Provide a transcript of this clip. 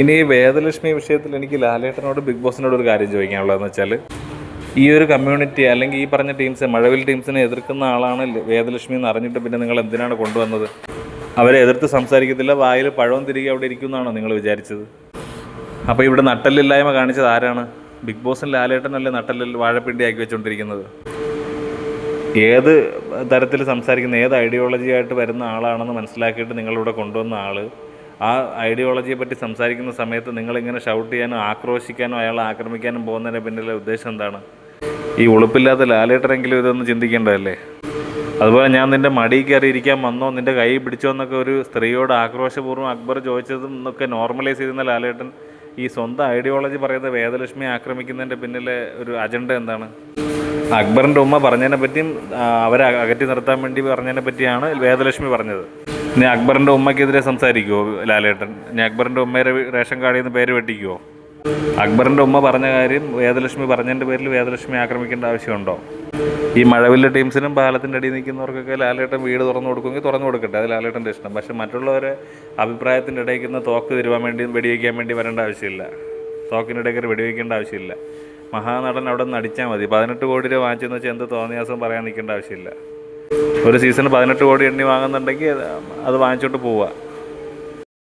ഇനി ഈ വേദലക്ഷ്മി വിഷയത്തിൽ എനിക്ക് ലാലേട്ടനോട് ബിഗ് ബോസിനോട് ഒരു കാര്യം ചോദിക്കാനുള്ളതെന്ന് വെച്ചാൽ ഈ ഒരു കമ്മ്യൂണിറ്റി അല്ലെങ്കിൽ ഈ പറഞ്ഞ ടീംസ് മഴവിൽ ടീംസിനെ എതിർക്കുന്ന ആളാണ് വേദലക്ഷ്മി എന്ന് അറിഞ്ഞിട്ട് പിന്നെ നിങ്ങൾ എന്തിനാണ് കൊണ്ടുവന്നത്? അവരെ എതിർത്ത് സംസാരിക്കത്തില്ല വായിൽ പഴവും തിരികെ അവിടെ ഇരിക്കുന്നതാണോ നിങ്ങൾ വിചാരിച്ചത്? അപ്പോൾ ഇവിടെ നട്ടലില്ലായ്മ കാണിച്ചത് ആരാണ്? ബിഗ് ബോസിൽ ലാലേട്ടനല്ലേ നട്ടലിൽ വാഴപ്പിണ്ടിയാക്കി വെച്ചുകൊണ്ടിരിക്കുന്നത് ഏത് തരത്തിൽ സംസാരിക്കുന്ന ഏത് ഐഡിയോളജി ആയിട്ട് വരുന്ന ആളാണെന്ന് മനസ്സിലാക്കിയിട്ട് നിങ്ങളിവിടെ കൊണ്ടുവന്ന ആൾ ആ ഐഡിയോളജിയെ പറ്റി സംസാരിക്കുന്ന സമയത്ത് നിങ്ങളിങ്ങനെ ഷൗട്ട് ചെയ്യാനോ ആക്രോശിക്കാനോ അയാളെ ആക്രമിക്കാനും പോകുന്നതിന്റെ പിന്നിലെ ഉദ്ദേശം എന്താണ്? ഈ ഉളുപ്പില്ലാത്ത ലാലേട്ടരെങ്കിലും ഇതൊന്ന് ചിന്തിക്കേണ്ടതല്ലേ? അതുപോലെ ഞാൻ നിന്റെ മടി കയറി ഇരിക്കാൻ വന്നോ നിന്റെ കൈ പിടിച്ചോ എന്നൊക്കെ ഒരു സ്ത്രീയോട് ആക്രോശപൂർവം അക്ബർ ചോദിച്ചതും എന്നൊക്കെ നോർമലൈസ് ചെയ്യുന്ന ലാലേട്ടൻ ഈ സ്വന്തം ഐഡിയോളജി പറയുന്ന വേദലക്ഷ്മി ആക്രമിക്കുന്നതിന്റെ പിന്നിലെ ഒരു അജണ്ട എന്താണ്? അക്ബറിന്റെ ഉമ്മ പറഞ്ഞതിനെ പറ്റിയും അവരെ അകറ്റി നിർത്താൻ വേണ്ടി പറഞ്ഞതിനെ പറ്റിയാണ് വേദലക്ഷ്മി പറഞ്ഞത്. ഇനി അക്ബറിന്റെ ഉമ്മയ്ക്കെതിരെ സംസാരിക്കുമോ ലാലേട്ടൻ? ഇനി അക്ബറിന്റെ ഉമ്മയുടെ റേഷൻ കാർഡിൽ നിന്ന് പേര് വെട്ടിക്കുമോ അക്ബറിന്റെ ഉമ്മ പറഞ്ഞ കാര്യം വേദലക്ഷ്മി പറഞ്ഞതിന്റെ പേരിൽ വേദലക്ഷ്മി ആക്രമിക്കേണ്ട ആവശ്യമുണ്ടോ? ഈ മഴവില്ല ടീംസിനും പാലത്തിന്റെ അടിയിൽ നിൽക്കുന്നവർക്കൊക്കെ ലാലേട്ടൻ വീട് തുറന്നു കൊടുക്കുമെങ്കിൽ തുറന്നു കൊടുക്കട്ടെ. അത് ലാലേട്ടന്റെ ഇഷ്ടം. പക്ഷെ മറ്റുള്ളവരെ അഭിപ്രായത്തിന്റെ ഇടയ്ക്ക് നിന്ന് തോക്ക് തരുവാൻ വേണ്ടി വെടിവെക്കാൻ വേണ്ടി വരേണ്ട ആവശ്യമില്ല. തോക്കിനിടയ്ക്ക് ഇടയ്ക്ക് വെടിവെക്കേണ്ട ആവശ്യമില്ല. മഹാനടൻ അവിടെ നിന്ന് അടിച്ചാൽ മതി. പതിനെട്ട് കോടി രൂപ വാങ്ങിച്ചെന്ന് വെച്ചാൽ എന്ത് തോന്നിയാസം പറയാൻ നിൽക്കേണ്ട ആവശ്യമില്ല. ഒരു സീസണിൽ പതിനെട്ട് കോടി എണ്ണി വാങ്ങുന്നുണ്ടെങ്കിൽ അത് വാങ്ങിച്ചോട്ട് പോവുക.